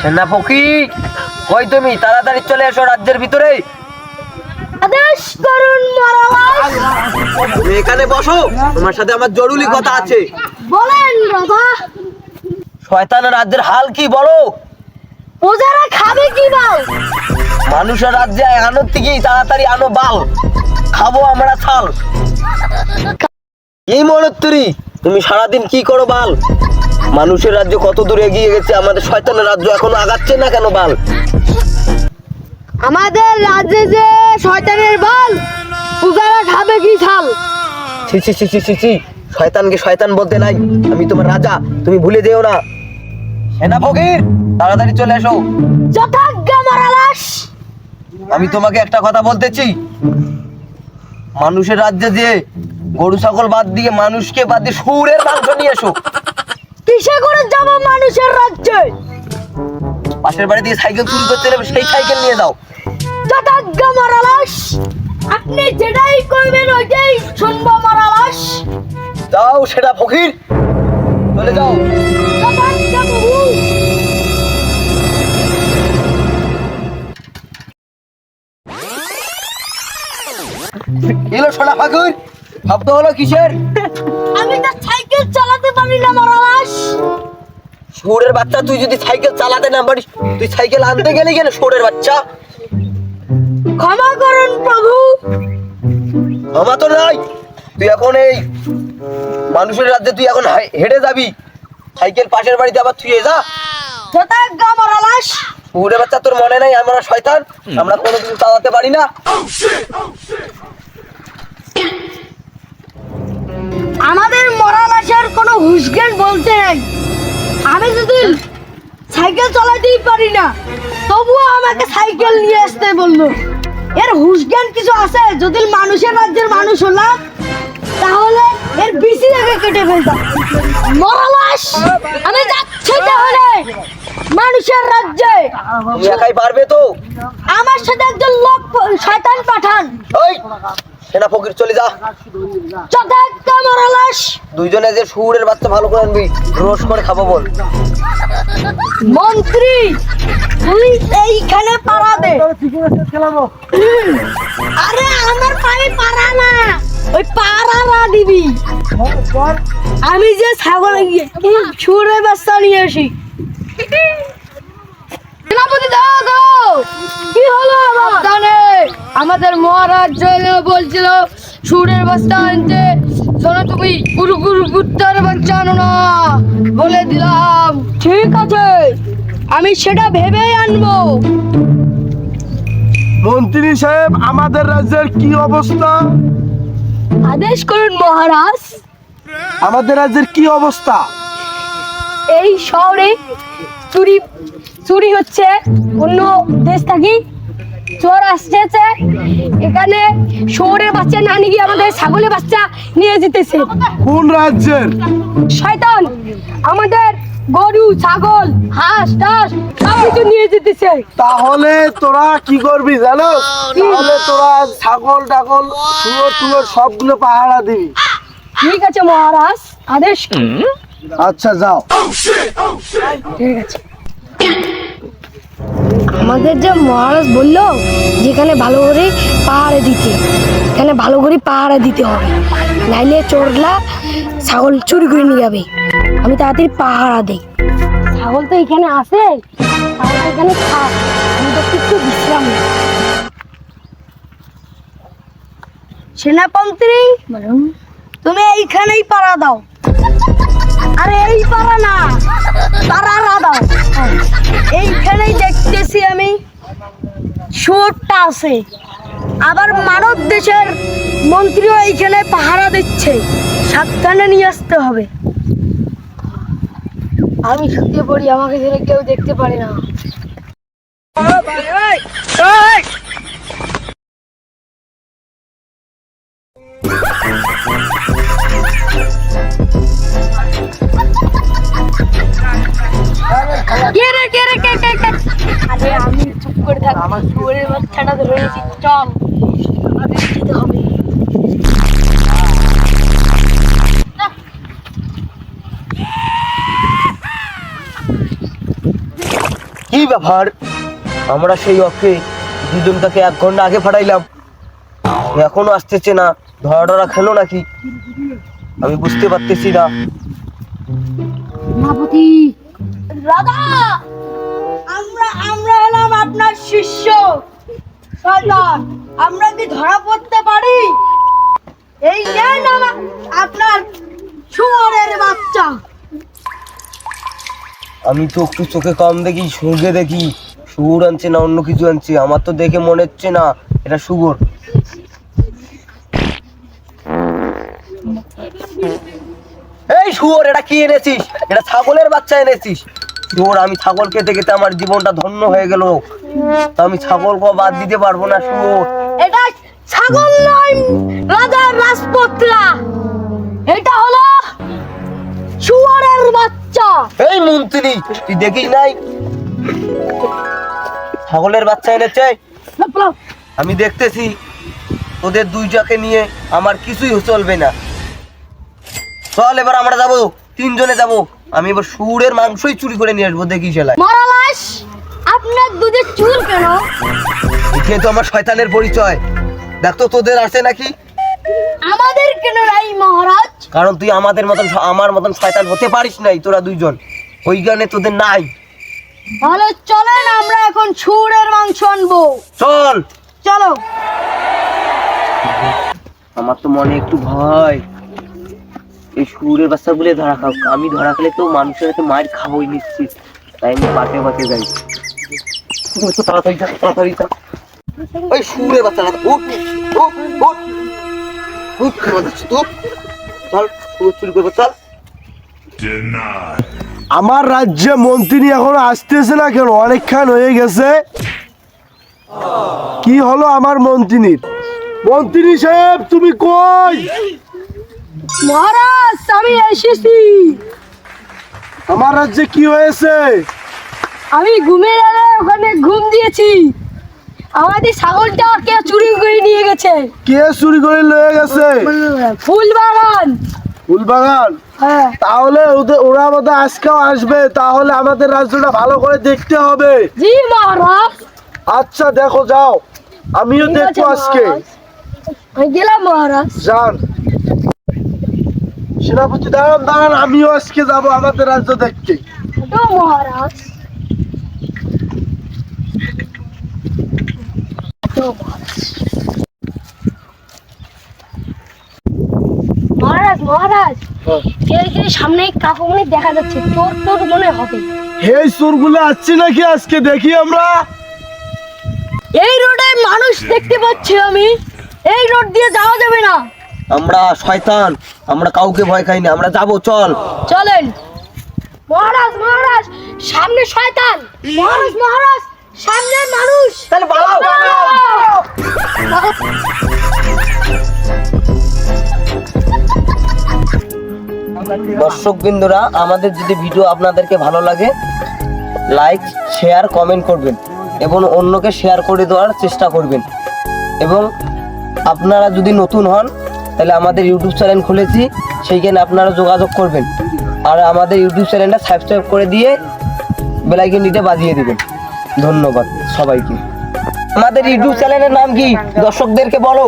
সেনা ফকি কই তুমি? তাড়াতাড়ি চলে এসো রাজ্যের ভিতরে। আদেশ করুন মহারাজ। এখানে বসো তোমার সাথে আমার জরুরি কথা আছে। বলেন শয়তান রাজ্যের হাল কি বলো? প্রজারা খাবে কি বাল? মানুষের রাজ্যে আনো থেকে তাড়াতাড়ি আনো বাল। খাব আমরা ছাল। এই মনত্তরি তুমি সারাদিন কি করো বাল? মানুষের রাজ্য কত দূর এগিয়ে গেছে? আমাদের শয়তানের রাজ্য এখনও আগাচ্ছে না কেন বাল? আমাদের রাজ্যে যে শয়তানের বাল প্রজারা খাবে কি ছাল ছি ছি ছি ছি ছি ছি। শয়তানকে শয়তান বলতে নাই। আমি তোমার রাজা তুমি ভুলে যেও না। সেনা ফকির তাড়াতাড়ি চলে এসো। যথাজ্ঞা মহারাজ। আমি তোমাকে একটা কথা বলতেছি মানুষের রাজ্যে যে গরু ছাগল বাদ দিয়ে মানুষকে বাদ দিয়ে সুরের মাংস নিয়ে এসো। কিসে করে যাব মানুষের রাজ্যে? পাশের বাড়ি দিয়ে সাইকেল চুরি করতে সেই সাইকেল নিয়ে যাও। যথাজ্ঞা মহারাজ আপনি যেটাই ওইটাই শুনব মহারাজ যাও সেটা ফকির চলে যাও। যথাজ্ঞা প্রভু এলো সোনা ফকির শব্দ হলো কিসের? আমি তো সাইকেল চালাতে পারি না মহারাজ সুরের বাচ্চা তুই যদি সাইকেল চালাতে না পারিস তুই সাইকেল আনতে গেলে কেন সুরের বাচ্চা? ক্ষমা করুন প্রভু। আমার তো নাই। তুই এখন এই মানুষের রাজ্যে তুই এখন হেঁটে যাবি। সাইকেল পাশের বাড়িতে আবার তুই যা। যথাজ্ঞা মহারাজ সুরের বাচ্চা তোর মনে নাই আমরা শয়তান। আমরা কোনো কিছু চালাতে পারি না। আমাদের মহারাজের কোনো হুশজ্ঞান বলতে নেই। আমি যদি সাইকেল চালাতেই পারি না তবুও আমাকে সাইকেল নিয়ে আসতে বলল। এর হুশজ্ঞান কিছু আছে? যদি মানুষের রাজ্যের মানুষ হলাম তাহলে এর বিসি আগে কেটে ফেলতাম মহারাজ আমি যাচ্ছি তাহলে মানুষের রাজ্যে। একাই পারবে তো? আমার সাথে একজন লোক শয়তান পাঠান। ওই সেনা ফকির চলে যা। দুইজনে যে সুরের বাচ্চা ভালো করে আনবি রোজ করে খাব বল। মন্ত্রী তুই এইখানে পাড়া দে। আরে আমার পায়ে পাড়া না। ওই পাড়া না দিবি। আমি যে ছাগল সুরে বাচ্চা নিয়ে আসি। সেনাপতি দাও দাও। কি হলো সাবধানে আমাদের মহারাজ জয় বলছিল সুরের বস্তা আনতে শোনো তুমি গুরু গুরু কুত্তার বাচ্চা না। বলে দিলাম। ঠিক আছে আমি সেটা ভেবেই আনব। মন্ত্রী সাহেব আমাদের রাজ্যের কি অবস্থা? আদেশ করুন মহারাজ। আমাদের রাজ্যের কি অবস্থা? এই শহরে চুরি চুরি হচ্ছে। অন্য দেশ থাকি চোর আসতেছে এখানে শহরের বাচ্চা না নিয়ে আমাদের ছাগলের বাচ্চা নিয়ে যেতেছে। কোন রাজ্যের? শয়তান আমাদের গরু ছাগল হাঁস টাস সব কিছু নিয়ে যেতেছে। তাহলে তোরা কি করবি জানো? তাহলে তোরা ছাগল টাগল শুয়োর টুয়োর সবগুলো পাহারা দিবি। ঠিক আছে মহারাজ আদেশ। আচ্ছা যাও। ঠিক আছে। আমাদের যে মহারাজ বলল যেখানে ভালো করে পাহাড়ে দিতে, এখানে ভালো করে পাহাড়ে দিতে হবে। নাইলে চোরলা ছাগল চুরি করে নিয়ে যাবে। আমি তাড়াতাড়ি পাহারা দিই। ছাগল তো এখানে আসে এখানে আমি তো একটু বিশ্রাম। সেনাপন্ত্রী তুমি এইখানেই পাড়া দাও। আরে এই পাড়া না, পাড়া দাও এইখানেই দেখতেছি আমি, সুরটা আছে। আবার মানব দেশের মন্ত্রীও এইখানে পাহারা দিচ্ছে। সাবধানে নিয়ে আসতে হবে। আমি শুতে পড়ি আমাকে ধরে কেউ দেখতে পারে না। শুয়োরের বাচ্চাটা ধরেছি চল আমাদের যেতে হবে কি ব্যাপার? আমরা সেই অক্ষে দুজনটাকে এক ঘণ্টা আগে পাঠাইলাম এখনও আসতেছে না। ধরা ধরা খেলো নাকি? আমি বুঝতে পারতেছি না। দাদা আমরা আমরা হলাম আপনার শিষ্য। শয়তান আমরা কি ধরা পড়তে পারি? এই নেন আপনার শুয়োরের বাচ্চা। আমি তো একটু চোখে কম দেখি সুগে দেখি। শুয়োর আনছে না, অন্য কিছু আনছে? আমার তো দেখে মনে হচ্ছে না, এটা শুয়োর। এই শুয়োর, এটা কি এনেছিস? এটা ছাগলের বাচ্চা এনেছিস। শুয়োর আমি ছাগল খেতে খেতে আমার জীবনটা ধন্য হয়ে গেল। তা আমি ছাগলকে বাদ দিতে পারব না শুয়োর এটা ছাগল নয় রাজার রাজপুত্রা এটা হলো শুয়োরের বাচ্চা। এই মন্ত্রী তুই দেখিস নাই? ছাগলের বাচ্চা এনেছে? আমি দেখতেছি তোদের দুইটাকে নিয়ে আমার কিছুই চলবে না। চল এবার আমরা যাব তিনজনে যাব। আমি এবার সুরের মাংসই চুরি করে নিয়ে আসব দেখি সেলাই মরালাস আপনার দুধের চুল কেন? এখানে তো আমার শয়তানের পরিচয়। দেখ তো তোদের আছে নাকি? আমাদের কেন রাই মহারাজ? কারণ তুই আমাদের মতন আমার মতন শয়তান হতে পারিস নাই তোরা দুইজন। ওই গানে তোদের নাই। তাহলে চলেন আমরা এখন শুয়োরের মাংস আনব। চল! চলো। আমার তো মনে একটু ভয়। এই সুরের বাচ্চাগুলো ধরা খাও। আমি ধরা খেলে তো মানুষের হাতে মার খাবোই নিশ্চিত। তাই আমি পাতে পাতে যাই। তুমি তো তাড়াতাড়ি যা তাড়াতাড়ি যা ওই সুরের বাচ্চাটা উঠ উঠ উঠ। চল চুরি করব চল। আমার রাজ্যে মন্ত্রী এখনও আসতেছে না কেন? অনেকক্ষণ হয়ে গেছে। কি হলো আমার মন্ত্রীর মন্ত্রী সাহেব তুমি কই? মহারাজ আমি এসেছি। আমার রাজ্যে কি হয়েছে? আমি ঘুমিয়ে গেলে ওখানে ঘুম দিয়েছি। আমাদের ছাগলটা কে চুরি করে নিয়ে গেছে? কে চুরি করে লয়ে গেছে? ফুল বাগান ফুলবাগান? হ্যাঁ। তাহলে ওদের ওরা আমাদের আজকেও আসবে। তাহলে আমাদের রাজ্যটা ভালো করে দেখতে হবে। জি মহারাজ। আচ্ছা দেখো যাও। আমিও দেখব আজকে। গেলাম মহারাজ। যান। সেনাপতি দাঁড়ান দাঁড়ান আমিও আজকে যাব আমাদের রাজ্য দেখতে। মহারাজ। মহারাজ। এই সামনে কাকুমনি দেখা যাচ্ছে মনে হবে। সুরগুলো আসছে নাকি আজকে দেখি আমরা? এই রোডে মানুষ দেখতে পাচ্ছি আমি। এই রোড দিয়ে যাওয়া যাবে না। আমরা শয়তান আমরা কাউকে ভয় খাই না আমরা যাব চল। চলেন। মহারাজ মহারাজ সামনে শয়তান। মহারাজ মহারাজ সামনে মানুষ। তাহলে পালাও। দর্শক বিন্দুরা আমাদের যদি ভিডিও আপনাদেরকে ভালো লাগে লাইক শেয়ার কমেন্ট করবেন এবং অন্যকে শেয়ার করে দেওয়ার চেষ্টা করবেন। এবং আপনারা যদি নতুন হন তাহলে আমাদের ইউটিউব চ্যানেল খুলেছি, সেইখানে আপনারা যোগাযোগ করবেন। আর আমাদের ইউটিউব চ্যানেলটা সাবস্ক্রাইব করে দিয়ে বেলাইকনটিতে বাজিয়ে দেবেন। ধন্যবাদ সবাইকে। আমাদের ইউটিউব চ্যানেলের নাম কি? দর্শকদেরকে বলো।